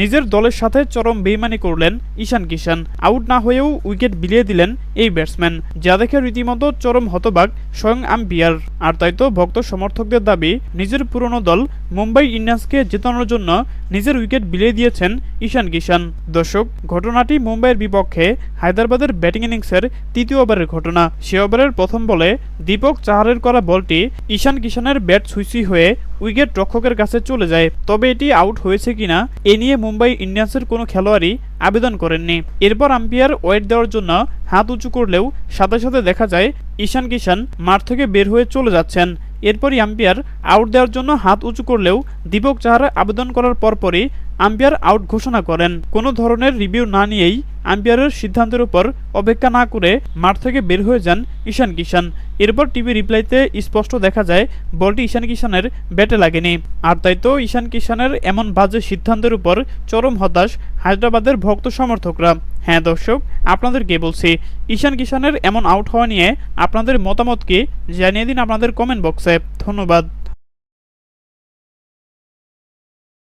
নিজের দলের সাথে চরম বেইমানি করলেন ঈশান কিষান আউট না হয়েও উইকেট বিলিয়ে দিলেন এই ব্যাটসম্যান, যা দেখে রীতিমতো চরম হতবাক স্বয়ং আম্পিয়ার। আর তাই তো ভক্ত সমর্থকদের দাবি, নিজের পুরনো দল মুম্বাই ইন্ডিয়ান্সকে জেতানোর জন্য নিজের উইকেট বিলিয়ে দিয়েছেন ঈশান কিষান দর্শক, ঘটনাটি মুম্বাইয়ের বিপক্ষে হায়দ্রাবাদের ব্যাটিং ইনিংসের তৃতীয় ওভারের ঘটনা। সে ওভারের প্রথম বলে দীপক চাহারের করা বলটি ঈশান কিষানের ব্যাট সুইসি হয়ে উইকেট রক্ষকের কাছে চলে যায়। তবে এটি আউট হয়েছে কিনা, এ নিয়ে মুম্বাই ইন্ডিয়ান্সের কোনো খেলোয়াড়ই আবেদন করেননি। এরপর আম্পিয়ার ওয়েট দেওয়ার জন্য হাত উঁচু করলেও সাথে সাথে দেখা যায় ঈশান কিষান মাঠ থেকে বের হয়ে চলে যাচ্ছেন। এরপরই আম্পায়ার আউট দেওয়ার জন্য হাত উঁচু করলেও দীপক চাহার আবেদন করার পরপরই আম্পায়ার আউট ঘোষণা করেন। কোনো ধরনের রিভিউ না নিয়েই আম্পায়ারের সিদ্ধান্তের উপর অপেক্ষা না করে মাঠ থেকে বের হয়ে যান ঈশান কিষান এরপর টিভি রিপ্লাইতে স্পষ্ট দেখা যায়, বলটি ঈশান কিষানের ব্যাটে লাগেনি। আর তাই তো ঈশান কিষানের এমন বাজে সিদ্ধান্তের উপর চরম হতাশ হায়দ্রাবাদের ভক্ত সমর্থকরা। হ্যাঁ দর্শক আপনাদেরকে বলছি ঈশান কিষানের এমন আউট হওয়া নিয়ে আপনাদের মতামতকে জানিয়ে দিন আপনাদের কমেন্ট বক্সে ধন্যবাদ।